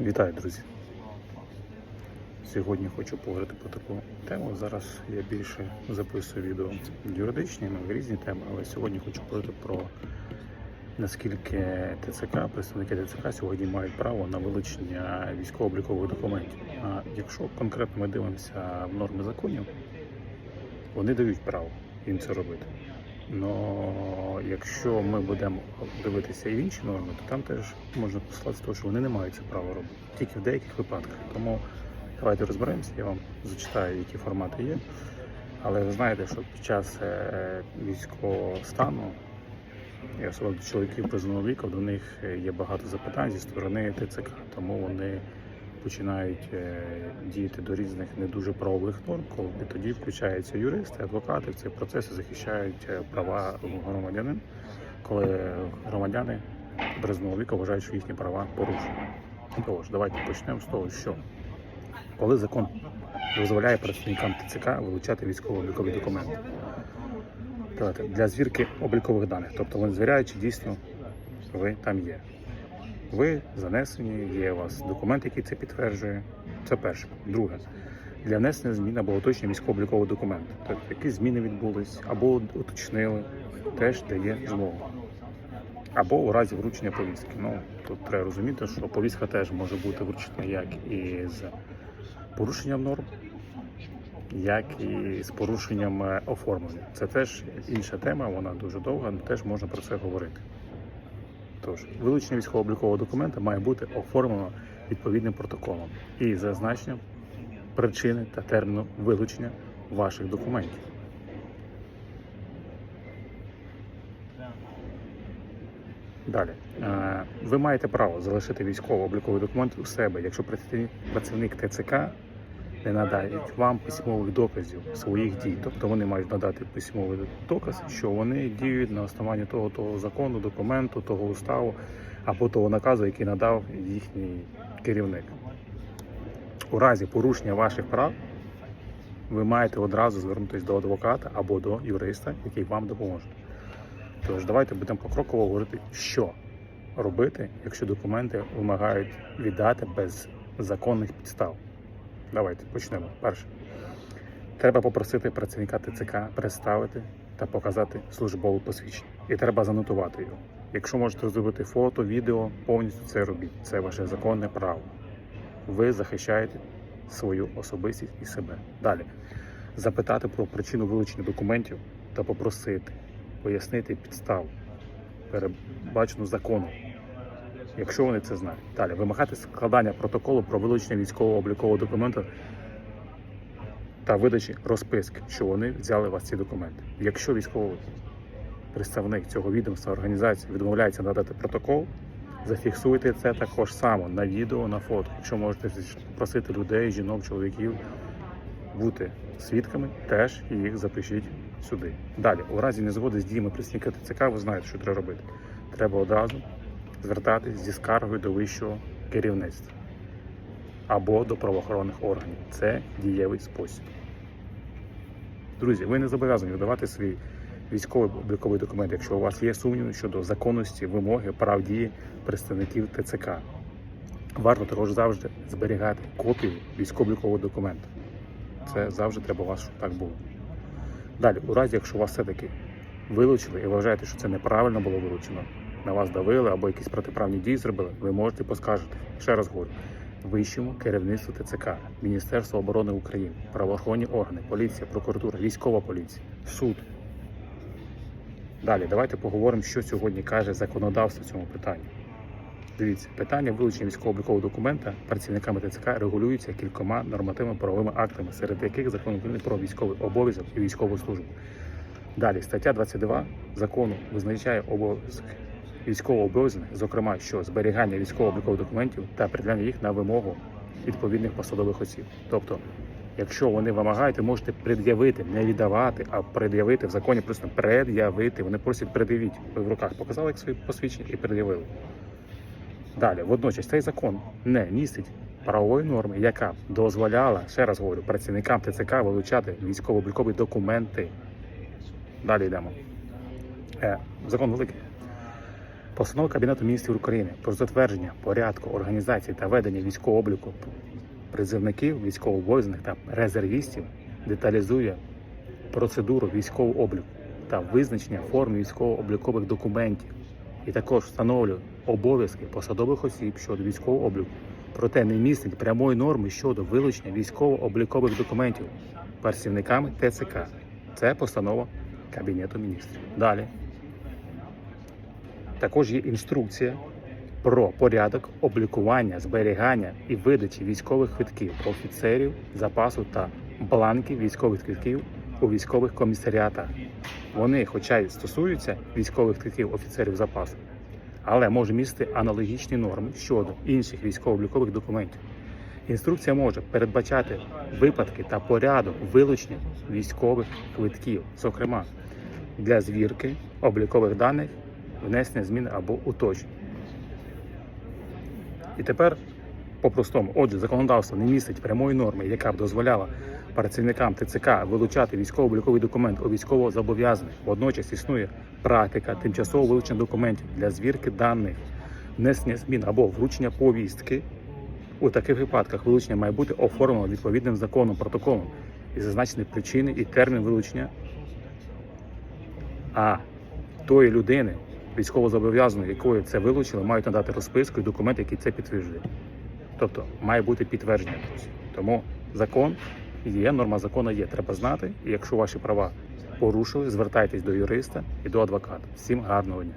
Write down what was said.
Вітаю, друзі! Сьогодні хочу поговорити про таку тему. Зараз я більше записую відео юридичні, ну, різні теми, але сьогодні хочу поговорити про наскільки ТЦК, представники ТЦК сьогодні мають право на вилучення військово-облікових документів. А якщо конкретно ми дивимося в норми законів, вони дають право їм це робити. Но якщо ми будемо дивитися і в інші норми, то там теж можна послати того, що вони не мають це права робити, тільки в деяких випадках. Тому давайте розберемося, я вам зачитаю, які формати є. Але ви знаєте, що під час е, військового стану, і особливо чоловіків призовного віку, до них е, є багато запитань зі сторони ТЦК, тому вони починають е, діяти до різних не дуже правових норм, коли тоді включаються юристи, адвокати в цей процес захищають е, права громадянин, коли громадяни призовного віку вважають, що їхні права порушені. Тож, давайте почнемо з того, що коли закон дозволяє представникам ТЦК вилучати військово-облікові документи. Для звірки облікових даних, тобто вони звіряють, чи дійсно ви там є. Ви занесені, є у вас документ, який це підтверджує. Це перше. Друге, для внесення змін або уточнення військово-облікового документу. Тобто які зміни відбулись, або уточнили, теж дає змогу. Або у разі вручення повістки. Ну тут треба розуміти, що повістка теж може бути вручена як і з порушенням норм, як і з порушенням е, оформлення. Це теж інша тема, вона дуже довга, але теж можна про це говорити. Тож, вилучення військово-облікового документа має бути оформлено відповідним протоколом і зазначенням причини та терміну вилучення ваших документів. Далі. Е, Ви маєте право залишити військово-обліковий документ у себе, якщо працівник- працівник ТЦК не надають вам письмових доказів своїх дій. Тобто вони мають надати письмовий доказ, що вони діють на основанні того, того закону, документу, того уставу або того наказу, який надав їхній керівник. У разі порушення ваших прав ви маєте одразу звернутися до адвоката або до юриста, який вам допоможе. Тож давайте будемо покроково говорити, що робити, якщо документи вимагають віддати без законних підстав. Давайте почнемо. Перше. Треба попросити працівника ТЦК представити та показати службове посвідчення. І треба занотувати його. Якщо можете зробити фото, відео, повністю це робіть. Це ваше законне право. Ви захищаєте свою особистість і себе. Далі запитати про причину вилучення документів та попросити пояснити підставу, передбачену законом, якщо вони це знають. Далі вимагати складання протоколу про вилучення військового облікового документу та видачі розписки, що вони взяли у вас ці документи. Якщо військовий представник цього відомства організації відмовляється надати протокол, зафіксуйте це також само на відео, на фото. Якщо можете просити людей, жінок, чоловіків бути свідками, теж їх запишіть сюди. Далі, у разі незгоди з діями представника ТЦК, ви знаєте, що треба робити. Треба одразу звертатись зі скаргою до вищого керівництва або до правоохоронних органів. Це дієвий спосіб. Друзі, ви не зобов'язані видавати свій військовий обліковий документ, якщо у вас є сумніви щодо законності вимоги прав дії представників ТЦК. Варто також завжди зберігати копію військово-облікового документу. Це завжди треба у вас, щоб так було. Далі, у разі, якщо вас все-таки вилучили і вважаєте, що це неправильно було вилучено, на вас давили або якісь протиправні дії зробили, ви можете поскаржити. Ще раз говорю, вищому керівництву ТЦК, Міністерство оборони України, правоохоронні органи, поліція, прокуратура, військова поліція, суд. Далі, давайте поговоримо, що сьогодні каже законодавство в цьому питанні. Дивіться, питання вилучення військово-облікового документа працівниками ТЦК регулюється кількома нормативно правовими актами, серед яких закон України про військовий обов'язок і військову службу. Далі стаття 22 закону визначає обов'язок військового обов'язку, зокрема, що зберігання військово-облікових документів та приділяння їх на вимогу відповідних посадових осіб. Тобто, якщо вони вимагають, ви можете пред'явити, не віддавати, а пред'явити в законі просто пред'явити. Вони просять пред'явіть. Ви в руках показали як свої посвідчення і пред'явили. Далі, водночас, цей закон не містить правової норми, яка дозволяла, ще раз говорю, працівникам ТЦК вилучати військово-облікові документи. Далі йдемо. Е, закон великий. Постанова Кабінету міністрів України про затвердження порядку організації та ведення військового обліку призивників, військовообов'язаних та резервістів деталізує процедуру військового обліку та визначення форм військово-облікових документів і також встановлює обов'язки посадових осіб щодо військового обліку, проте не містить прямої норми щодо вилучення військово-облікових документів працівниками ТЦК. Це постанова Кабінету міністрів. Далі також є інструкція про порядок облікування, зберігання і видачі військових квитків офіцерів запасу та бланків військових квитків у військових комісаріатах. Вони, хоча й стосуються військових квитків офіцерів запасу, але може містити аналогічні норми щодо інших військово-облікових документів. Інструкція може передбачати випадки та порядок вилучення військових квитків, зокрема для звірки облікових даних, внесення змін або уточнень. І тепер по-простому, отже, законодавство не містить прямої норми, яка б дозволяла працівникам ТЦК вилучати військово-обліковий документ у військовозобов'язаних. Водночас існує практика тимчасового вилучення документів для звірки даних, внесення змін або вручення повістки. У таких випадках вилучення має бути оформлено відповідним законом протоколом і зазначені причини і термін вилучення. А тої людини, військовозобов'язаної, якої це вилучили, мають надати розписку і документ, який це підтверджує. Тобто має бути підтвердження. Тому закон є, норма закону є. Треба знати. І якщо ваші права порушили, звертайтесь до юриста і до адвоката. Всім гарного дня.